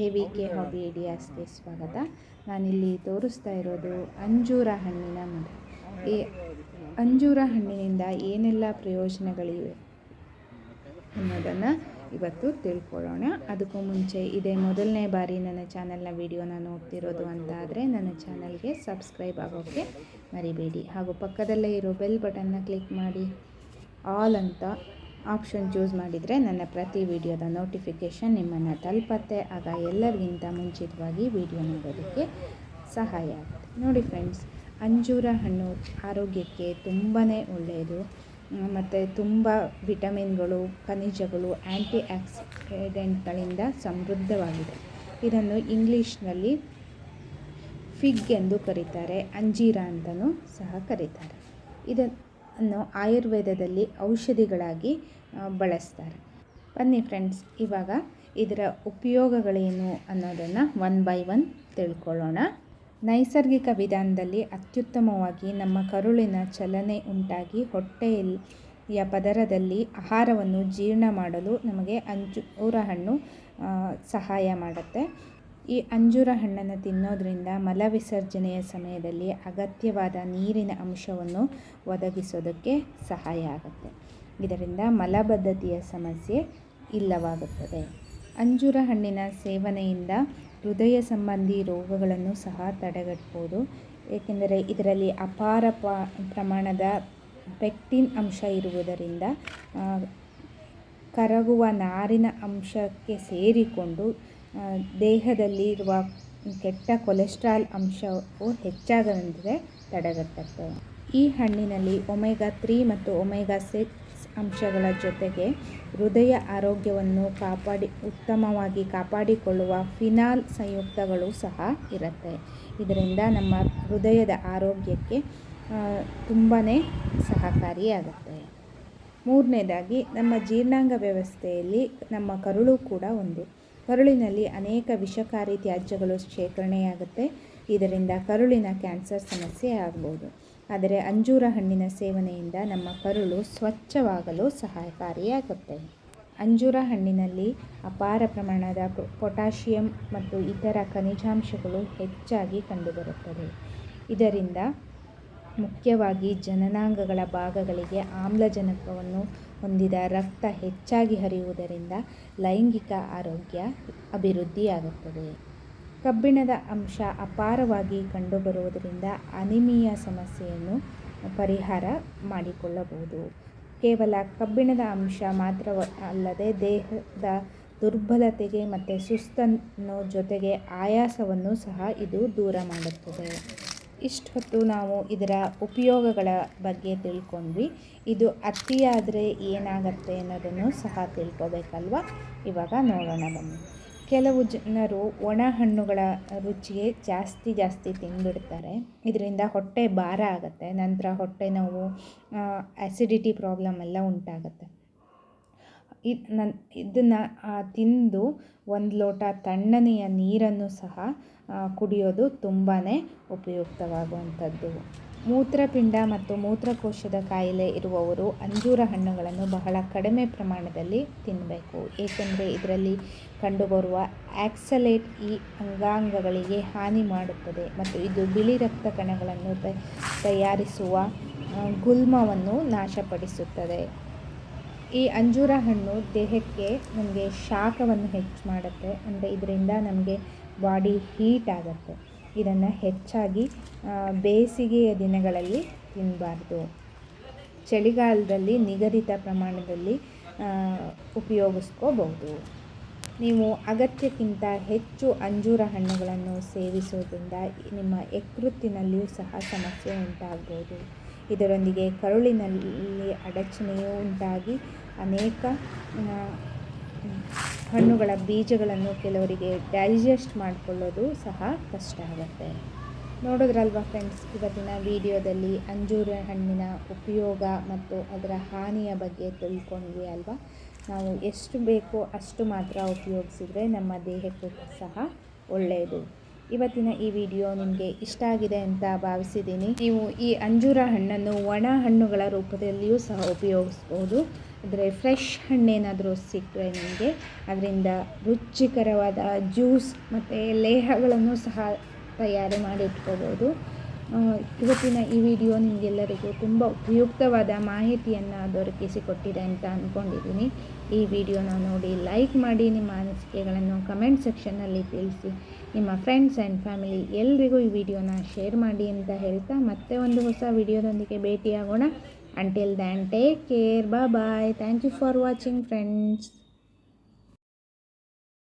A V K hobby ಐಡಿಯಾಸ್ಗೆ ಸ್ವಾಗತ. ನಾನಿಲ್ಲಿ ತೋರಿಸ್ತಾ ಇರೋದು ಅಂಜೂರ ಹಣ್ಣಿನ ಮರ. ಈ ಅಂಜೂರ ಹಣ್ಣಿನಿಂದ ಏನೆಲ್ಲ ಪ್ರಯೋಜನಗಳಿವೆ ಅನ್ನೋದನ್ನು ಇವತ್ತು ತಿಳ್ಕೊಳ್ಳೋಣ. ಅದಕ್ಕೂ ಮುಂಚೆ ಇದೇ ಮೊದಲನೇ ಬಾರಿ ನನ್ನ ಚಾನಲ್ನ ವಿಡಿಯೋನ ನೋಡ್ತಿರೋದು ಅಂತ ಆದರೆ ನನ್ನ ಚಾನಲ್ಗೆ ಸಬ್ಸ್ಕ್ರೈಬ್ ಆಗೋಕ್ಕೆ ಮರಿಬೇಡಿ. ಹಾಗೂ ಪಕ್ಕದಲ್ಲೇ ಇರೋ ಬೆಲ್ ಬಟನ್ನ ಕ್ಲಿಕ್ ಮಾಡಿ. ಆಲ್ ಅಂತ ಆಪ್ಷನ್ ಚೂಸ್ ಮಾಡಿದರೆ ನನ್ನ ಪ್ರತಿ ವಿಡಿಯೋದ ನೋಟಿಫಿಕೇಷನ್ ನಿಮ್ಮನ್ನು ತಲುಪತ್ತೆ. ಆಗ ಎಲ್ಲರಿಗಿಂತ ಮುಂಚಿತವಾಗಿ ವಿಡಿಯೋ ನೋಡೋದಕ್ಕೆ ಸಹಾಯ ಆಗುತ್ತೆ. ನೋಡಿ ಫ್ರೆಂಡ್ಸ್, ಅಂಜೂರ ಹಣ್ಣು ಆರೋಗ್ಯಕ್ಕೆ ತುಂಬಾ ಒಳ್ಳೆಯದು. ಮತ್ತು ತುಂಬ ವಿಟಮಿನ್ಗಳು, ಖನಿಜಗಳು ಆ್ಯಂಟಿ ಆಕ್ಸಿಡೆಂಟ್ಗಳಿಂದ ಸಮೃದ್ಧವಾಗಿದೆ. ಇದನ್ನು ಇಂಗ್ಲೀಷ್ನಲ್ಲಿ ಫಿಗ್ ಎಂದು ಕರೀತಾರೆ, ಅಂಜೀರ ಅಂತಲೂ ಸಹ ಕರೀತಾರೆ. ಇದನ್ನು ಆಯುರ್ವೇದದಲ್ಲಿ ಔಷಧಿಗಳಾಗಿ ಬಳಸ್ತಾರೆ. ಬನ್ನಿ ಫ್ರೆಂಡ್ಸ್ ಇವಾಗ ಇದರ ಉಪಯೋಗಗಳೇನು ಅನ್ನೋದನ್ನು ಒನ್ ಬೈ ಒನ್ ತಿಳ್ಕೊಳ್ಳೋಣ. ನೈಸರ್ಗಿಕ ವಿಧಾನದಲ್ಲಿ ಅತ್ಯುತ್ತಮವಾಗಿ ನಮ್ಮ ಕರುಳಿನ ಚಲನೆ ಉಂಟಾಗಿ ಹೊಟ್ಟೆಯ ಪದರದಲ್ಲಿ ಆಹಾರವನ್ನು ಜೀರ್ಣ ಮಾಡಲು ನಮಗೆ ಅಂಜೂರ ಹಣ್ಣು ಸಹಾಯ ಮಾಡುತ್ತೆ. ಈ ಅಂಜೂರ ಹಣ್ಣನ್ನು ತಿನ್ನೋದ್ರಿಂದ ಮಲವಿಸರ್ಜನೆಯ ಸಮಯದಲ್ಲಿ ಅಗತ್ಯವಾದ ನೀರಿನ ಅಂಶವನ್ನು ಒದಗಿಸೋದಕ್ಕೆ ಸಹಾಯ ಆಗುತ್ತೆ. ಇದರಿಂದ ಮಲಬದ್ಧತೆಯ ಸಮಸ್ಯೆ ಇಲ್ಲವಾಗುತ್ತದೆ. ಅಂಜೂರ ಹಣ್ಣಿನ ಸೇವನೆಯಿಂದ ಹೃದಯ ಸಂಬಂಧಿ ರೋಗಗಳನ್ನು ಸಹ ತಡೆಗಟ್ಬೋದು. ಏಕೆಂದರೆ ಇದರಲ್ಲಿ ಅಪಾರ ಪ್ರಮಾಣದ ಪೆಕ್ಟಿನ್ ಅಂಶ ಇರುವುದರಿಂದ ಕರಗುವ ನಾರಿನ ಅಂಶಕ್ಕೆ ಸೇರಿಕೊಂಡು ದೇಹದಲ್ಲಿರುವ ಕೆಟ್ಟ ಕೊಲೆಸ್ಟ್ರಾಲ್ ಅಂಶವು ಹೆಚ್ಚಾಗದಂತೆ ತಡೆಗಟ್ಟುತ್ತೆ. ಈ ಹಣ್ಣಿನಲ್ಲಿ ಒಮೆಗಾ ತ್ರೀ ಮತ್ತು ಒಮೆಗಾ ಸಿಕ್ಸ್ ಅಂಶಗಳ ಜೊತೆಗೆ ಹೃದಯ ಆರೋಗ್ಯವನ್ನು ಕಾಪಾಡಿ, ಉತ್ತಮವಾಗಿ ಕಾಪಾಡಿಕೊಳ್ಳುವ ಫಿನಾಲ್ ಸಂಯುಕ್ತಗಳು ಸಹ ಇರುತ್ತೆ. ಇದರಿಂದ ನಮ್ಮ ಹೃದಯದ ಆರೋಗ್ಯಕ್ಕೆ ತುಂಬಾ ಸಹಕಾರಿಯಾಗುತ್ತೆ. ಮೂರನೇದಾಗಿ, ನಮ್ಮ ಜೀರ್ಣಾಂಗ ವ್ಯವಸ್ಥೆಯಲ್ಲಿ ನಮ್ಮ ಕರುಳು ಕೂಡ ಒಂದು. ಕರುಳಿನಲ್ಲಿ ಅನೇಕ ವಿಷಕಾರಿ ತ್ಯಾಜ್ಯಗಳು ಶೇಖರಣೆಯಾಗುತ್ತೆ. ಇದರಿಂದ ಕರುಳಿನ ಕ್ಯಾನ್ಸರ್ ಸಮಸ್ಯೆ ಆಗ್ಬೋದು. ಆದರೆ ಅಂಜೂರ ಹಣ್ಣಿನ ಸೇವನೆಯಿಂದ ನಮ್ಮ ಕರುಳು ಸ್ವಚ್ಛವಾಗಲು ಸಹಕಾರಿಯಾಗುತ್ತೆ ಅಂಜೂರ ಹಣ್ಣಿನಲ್ಲಿ ಅಪಾರ ಪ್ರಮಾಣದ ಪೊಟ್ಯಾಷಿಯಂ ಮತ್ತು ಇತರ ಖನಿಜಾಂಶಗಳು ಹೆಚ್ಚಾಗಿ ಕಂಡುಬರುತ್ತದೆ ಇದರಿಂದ ಮುಖ್ಯವಾಗಿ ಜನನಾಂಗಗಳ ಭಾಗಗಳಿಗೆ ಆಮ್ಲಜನಕವನ್ನು ಹೊಂದಿದ ರಕ್ತ ಹೆಚ್ಚಾಗಿ ಹರಿಯುವುದರಿಂದ ಲೈಂಗಿಕ ಆರೋಗ್ಯ ಅಭಿವೃದ್ಧಿಯಾಗುತ್ತದೆ. ಕಬ್ಬಿಣದ ಅಂಶ ಅಪಾರವಾಗಿ ಕಂಡುಬರುವುದರಿಂದ ಅನಿಮಿಯ ಸಮಸ್ಯೆಯನ್ನು ಪರಿಹಾರ ಮಾಡಿಕೊಳ್ಳಬಹುದು. ಕೇವಲ ಕಬ್ಬಿಣದ ಅಂಶ ಮಾತ್ರ ಅಲ್ಲದೆ ದೇಹದ ದುರ್ಬಲತೆಗೆ ಮತ್ತು ಸುಸ್ತನ್ನು ಜೊತೆಗೆ ಆಯಾಸವನ್ನು ಸಹ ಇದು ದೂರ ಮಾಡುತ್ತದೆ. ಇಷ್ಟೊತ್ತು ನಾವು ಇದರ ಉಪಯೋಗಗಳ ಬಗ್ಗೆ ತಿಳ್ಕೊಂಡ್ವಿ. ಇದು ಅತಿಯಾದರೆ ಏನಾಗತ್ತೆ ಅನ್ನೋದನ್ನು ಸಹ ತಿಳ್ಕೊಬೇಕಲ್ವ? ಇವಾಗ ನೋಡೋಣ ಬನ್ನಿ. ಕೆಲವು ಜನರು ಒಣ ಹಣ್ಣುಗಳ ರುಚಿಗೆ ಜಾಸ್ತಿ ಜಾಸ್ತಿ ತಿಂದುಬಿಡ್ತಾರೆ. ಇದರಿಂದ ಹೊಟ್ಟೆ ಭಾರ ಆಗುತ್ತೆ, ನಂತರ ಹೊಟ್ಟೆ ನೋವು ಆ್ಯಸಿಡಿಟಿ ಪ್ರಾಬ್ಲಮ್ ಎಲ್ಲ ಉಂಟಾಗುತ್ತೆ. ಇದನ್ನು ತಿಂದು ಒಂದು ಲೋಟ ತಣ್ಣನೆಯ ನೀರನ್ನು ಸಹ ಕುಡಿಯೋದು ತುಂಬಾ ಉಪಯುಕ್ತವಾಗುವಂಥದ್ದು. ಮೂತ್ರಪಿಂಡ ಮತ್ತು ಮೂತ್ರಕೋಶದ ಕಾಯಿಲೆ ಇರುವವರು ಅಂಜೂರ ಹಣ್ಣುಗಳನ್ನು ಬಹಳ ಕಡಿಮೆ ಪ್ರಮಾಣದಲ್ಲಿ ತಿನ್ನಬೇಕು ಏಕೆಂದರೆ ಇದರಲ್ಲಿ ಕಂಡುಬರುವ ಆಕ್ಸಲೇಟ್ ಈ ಅಂಗಾಂಗಗಳಿಗೆ ಹಾನಿ ಮಾಡುತ್ತದೆ ಮತ್ತು ಇದು ಬಿಳಿ ರಕ್ತ ಕಣಗಳನ್ನು ತಯಾರಿಸುವ ಗುಲ್ಮವನ್ನು ನಾಶಪಡಿಸುತ್ತದೆ. ಈ ಅಂಜೂರ ಹಣ್ಣು ದೇಹಕ್ಕೆ ನಮಗೆ ಶಾಖವನ್ನು ಹೆಚ್ಚು ಮಾಡುತ್ತೆ ಅಂದರೆ ಇದರಿಂದ ನಮಗೆ ಬಾಡಿ ಹೀಟ್ ಆಗುತ್ತೆ. ಇದನ್ನು ಹೆಚ್ಚಾಗಿ ಬೇಸಿಗೆಯ ದಿನಗಳಲ್ಲಿ ತಿನ್ನಬಾರ್ದು ಚಳಿಗಾಲದಲ್ಲಿ ನಿಗದಿತ ಪ್ರಮಾಣದಲ್ಲಿ ಉಪಯೋಗಿಸ್ಕೋಬಹುದು. ನೀವು ಅಗತ್ಯಕ್ಕಿಂತ ಹೆಚ್ಚು ಅಂಜೂರ ಹಣ್ಣುಗಳನ್ನು ಸೇವಿಸೋದ್ರಿಂದ ನಿಮ್ಮ ಯಕೃತ್ತಿನಲ್ಲಿಯೂ ಸಹ ಸಮಸ್ಯೆ ಉಂಟಾಗ್ಬೋದು. ಇದರೊಂದಿಗೆ ಕರುಳಿನಲ್ಲಿ ಅಡಚಣೆಯು ಉಂಟಾಗಿ ಅನೇಕ ಹಣ್ಣುಗಳ ಬೀಜಗಳನ್ನು ಕೆಲವರಿಗೆ ಡೈಜೆಸ್ಟ್ ಮಾಡಿಕೊಳ್ಳೋದು ಸಹ ಕಷ್ಟ ಆಗುತ್ತೆ. ನೋಡಿದ್ರಲ್ವಾ ಫ್ರೆಂಡ್ಸ್, ಇವತ್ತಿನ ವಿಡಿಯೋದಲ್ಲಿ ಅಂಜೂರ ಹಣ್ಣಿನ ಉಪಯೋಗ ಮತ್ತು ಅದರ ಹಾನಿಯ ಬಗ್ಗೆ ತಿಳ್ಕೊಂಡ್ವಿ ಅಲ್ವಾ? ನಾವು ಎಷ್ಟು ಬೇಕೋ ಅಷ್ಟು ಮಾತ್ರ ಉಪಯೋಗಿಸಿದರೆ ನಮ್ಮ ದೇಹಕ್ಕೂ ಸಹ ಒಳ್ಳೆಯದು. ಇವತ್ತಿನ ಈ ವಿಡಿಯೋ ನಿಮಗೆ ಇಷ್ಟ ಆಗಿದೆ ಅಂತ ಭಾವಿಸಿದ್ದೀನಿ. ನೀವು ಈ ಅಂಜೂರ ಹಣ್ಣನ್ನು ಒಣ ಹಣ್ಣುಗಳ ರೂಪದಲ್ಲಿಯೂ ಸಹ ಉಪಯೋಗಿಸ್ಬೋದು. ಅಂದರೆ ಫ್ರೆಶ್ ಹಣ್ಣೇನಾದರೂ ಸಿಕ್ಕರೆ ನಿಮಗೆ ಅದರಿಂದ ರುಚಿಕರವಾದ ಜ್ಯೂಸ್ ಮತ್ತು ಲೇಹಗಳನ್ನು ಸಹ ತಯಾರಿ ಮಾಡಿ ಇಟ್ಕೋಬೋದು. ಆ, ಇವತ್ತಿನ ಈ ವಿಡಿಯೋ ನಿಮಗೆಲ್ಲರಿಗೂ ತುಂಬ ಉಪಯುಕ್ತವಾದ ಮಾಹಿತಿಯನ್ನು ದೊರಕಿಸಿಕೊಟ್ಟಿದೆ ಅಂತ ಅಂದ್ಕೊಂಡಿದ್ದೀನಿ ಈ ವಿಡಿಯೋನ ನೋಡಿ ಲೈಕ್ ಮಾಡಿ ನಿಮ್ಮ ಅನಿಸಿಕೆಗಳನ್ನು ಕಮೆಂಟ್ ಸೆಕ್ಷನ್ನಲ್ಲಿ ತಿಳಿಸಿ. ನಿಮ್ಮ ಫ್ರೆಂಡ್ಸ್ ಆ್ಯಂಡ್ ಫ್ಯಾಮಿಲಿ ಎಲ್ರಿಗೂ ಈ ವಿಡಿಯೋನ ಶೇರ್ ಮಾಡಿ ಅಂತ ಹೇಳ್ತಾ ಮತ್ತೆ ಒಂದು ಹೊಸ ವಿಡಿಯೋದೊಂದಿಗೆ ಭೇಟಿಯಾಗೋಣ. ಅಂಟಿಲ್ ದ್ಯಾನ್ ಟೇಕ್ ಕೇರ್ ಬಾ bye thank you for watching friends